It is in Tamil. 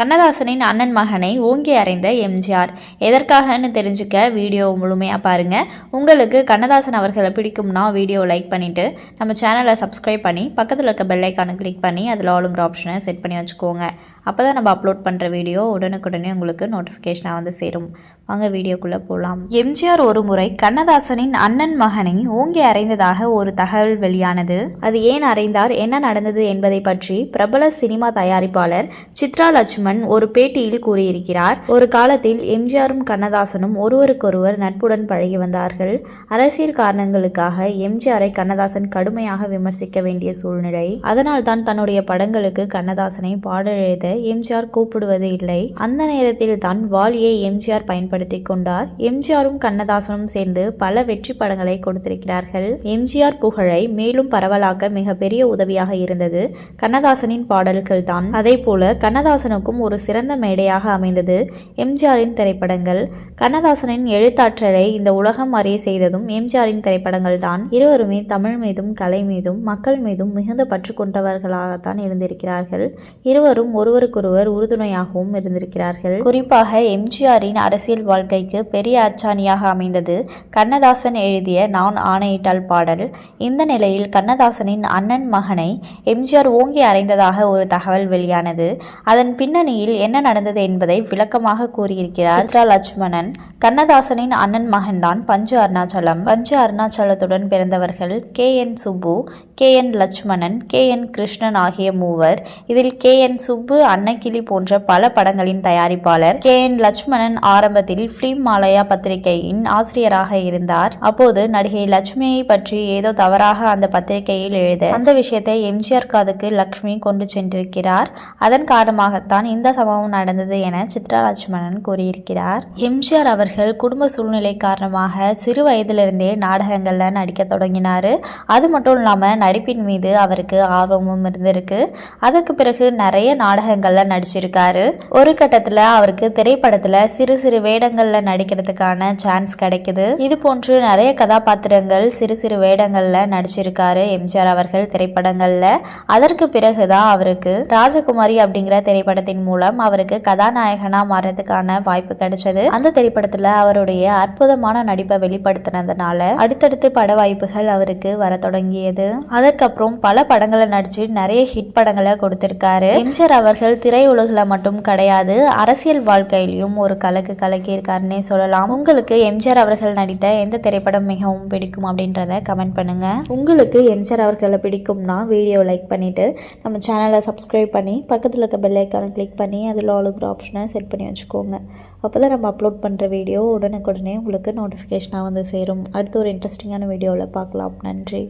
கண்ணதாசனின் அண்ணன் மகனை ஓங்கி அறைந்த எம்ஜிஆர். எதற்காகன்னு தெரிஞ்சுக்க வீடியோ முழுமையாக பாருங்கள் உங்களுக்கு கண்ணதாசன் அவர்களை பிடிக்கும்னா வீடியோ லைக் பண்ணிவிட்டு நம்ம சேனலை சப்ஸ்கிரைப் பண்ணி பக்கத்தில் இருக்க பெல் கிளிக் பண்ணி அதில் ஆளுங்கிற ஆப்ஷனை செட் பண்ணி வச்சுக்கோங்க. அப்போ தான் நம்ம அப்லோட் பண்ணுற வீடியோ உடனுக்குடனே உங்களுக்கு நோட்டிஃபிகேஷனாக வந்து சேரும். வாங்க வீடியோக்குள்ளே போகலாம் எம்ஜிஆர் ஒரு முறை கண்ணதாசனின் அண்ணன் மகனை ஓங்கி அறைந்ததாக ஒரு தகவல் வெளியானது. அது ஏன் அறைந்தார் என்ன நடந்தது என்பதை பற்றி பிரபல சினிமா தயாரிப்பாளர் சித்ரா லட்சுமண் ஒரு பேட்டியில் கூறியிருக்கிறார் ஒரு காலத்தில் எம்ஜிஆரும் கண்ணதாசனும் ஒருவருக்கொருவர் நட்புடன் பழகி வந்தார்கள். அரசியல் காரணங்களுக்காக எம்ஜிஆரை கண்ணதாசன் கடுமையாக விமர்சிக்க வேண்டிய சூழ்நிலை. அதனால் தான் தன்னுடைய படங்களுக்கு கண்ணதாசனை பாடல் எழுத எம்ஜிஆர் கூப்பிடுவது இல்லை. அந்த நேரத்தில் தான் வாலியை எம்ஜிஆர் பயன்படுத்தி கொண்டார். எம்ஜிஆரும் கண்ணதாசனும் சேர்ந்து பல வெற்றி படங்களை கொடுத்திருக்கிறார்கள். எம்ஜிஆர் புகழை மேலும் பரவலாக்க மிகப்பெரிய உதவியாக இருந்தது கண்ணதாசனின் பாடல்கள் தான் அதே போல கண்ணதாசனுக்கும் ஒரு சிறந்த மேடையாக அமைந்தது எம்ஜிஆரின் திரைப்படங்கள். கண்ணதாசனின் எழுத்தாற்றலை இந்த உலகம் அறிய செய்ததும் எம்ஜிஆரின் திரைப்படங்கள் தான் இருவருமே தமிழ் மீதும் கலை மீதும் மக்கள் மீதும் மிகுந்த பற்று கொண்டவர்களாகத்தான் இருந்திருக்கிறார்கள். இருவரும் ஒருவருக்கொருவர் உறுதுணையாகவும் இருந்திருக்கிறார்கள். குறிப்பாக எம்ஜிஆரின் அரசியல் வாழ்க்கைக்கு பெரிய அச்சாணியாக அமைந்தது கண்ணதாசன் எழுதிய நான் ஆணையிட்டால் பாடல். இந்த நிலையில் கண்ணதாசனின் அண்ணன் மகனை எம்ஜிஆர் ஓங்கி அறைந்ததாக ஒரு தகவல் வெளியானது. அதன் பின்னர் பின்னணியில் என்ன நடந்தது என்பதை விளக்கமாக கூறியிருக்கிறார் சித்ரா லட்சுமணன். கண்ணதாசனின் அண்ணன் மகன்தான் பஞ்சு அருணாச்சலம். பஞ்சு அருணாச்சலத்துடன் பிறந்தவர்கள் K N Subbu K N Lakshmanan K N Krishnan ஆகிய மூவர் இதில் கே என் சுப்பு அன்னக்கிளி போன்ற பல படங்களின் தயாரிப்பாளர். கே என் லட்சுமணன் ஆரம்பத்தில் பிலிம் மாலயா பத்திரிகையின் ஆசிரியராக இருந்தார். அப்போது நடிகை லட்சுமியை பற்றி ஏதோ தவறாக அந்த பத்திரிகையில் எழுத அந்த விஷயத்தை எம்ஜிஆர் காதுக்கு லட்சுமி கொண்டு சென்றிருக்கிறார். அதன் காரணமாகத்தான் இந்த சம்பவம் நடந்தது என சித்ரா லட்சுமணன் கூறியிருக்கிறார். எம்ஜிஆர் அவர்கள் குடும்ப சூழ்நிலை காரணமாக சிறு வயதிலிருந்தே நாடகங்களில் நடிக்க தொடங்கினார். அது மட்டும் இல்லாமல் நடிப்பின் மீது அவருக்கு ஆர்வமும் இருந்திருக்கு. அதற்கு பிறகு நிறைய நாடகங்களில் நடிச்சிருக்காரு. ஒரு கட்டத்தில் அவருக்கு திரைப்படத்தில் சிறு சிறு வேடங்களில் நடிக்கிறதுக்கான சான்ஸ் கிடைக்குது. இது போன்று நிறைய கதாபாத்திரங்கள் சிறு சிறு வேடங்களில் நடிச்சிருக்காரு எம்ஜிஆர் அவர்கள் திரைப்படங்களில். அதற்கு பிறகுதான் அவருக்கு ராஜகுமாரி அப்படிங்கிற திரைப்படத்தின் மூலம் அவருக்கு கதாநாயகனாக மாறதுக்கான வாய்ப்பு கிடைச்சது. அந்த திரைப்படத்தில் அவருடைய அற்புதமான நடிப்பை வெளிப்படுத்தினதுனால அடுத்தடுத்து பட வாய்ப்புகள் அவருக்கு வர தொடங்கியது. அதற்கப்புறம் பல படங்களை நடிச்சு நிறைய ஹிட் படங்களை கொடுத்திருக்காரு. எம்ஜிஆர் அவர்கள் திரையுலகில் மட்டும் கிடையாது அரசியல் வாழ்க்கையிலையும் ஒரு கலக்கு கலக்கியிருக்காருன்னே சொல்லலாம். உங்களுக்கு எம்ஜிஆர் அவர்கள் நடித்த எந்த திரைப்படம் மிகவும் பிடிக்கும் அப்படின்றத கமெண்ட் பண்ணுங்க. உங்களுக்கு எம்ஜிஆர் அவர்களை பிடிக்கும்னா வீடியோ லைக் பண்ணிட்டு நம்ம சேனலை சப்ஸ்கிரைப் பண்ணி பக்கத்தில் இருக்க பெல் ஐக்கானை கிளிக் பண்ணி அதில் ஆளுங்கிற ஆப்ஷனை செட் பண்ணி வச்சுக்கோங்க. அப்போ தான் நம்ம அப்லோட் பண்ணுற வீடியோ உடனுக்குடனே உங்களுக்கு நோட்டிஃபிகேஷனாக வந்து சேரும். அடுத்து ஒரு இன்ட்ரெஸ்டிங்கான வீடியோவில் பார்க்கலாம். நன்றி.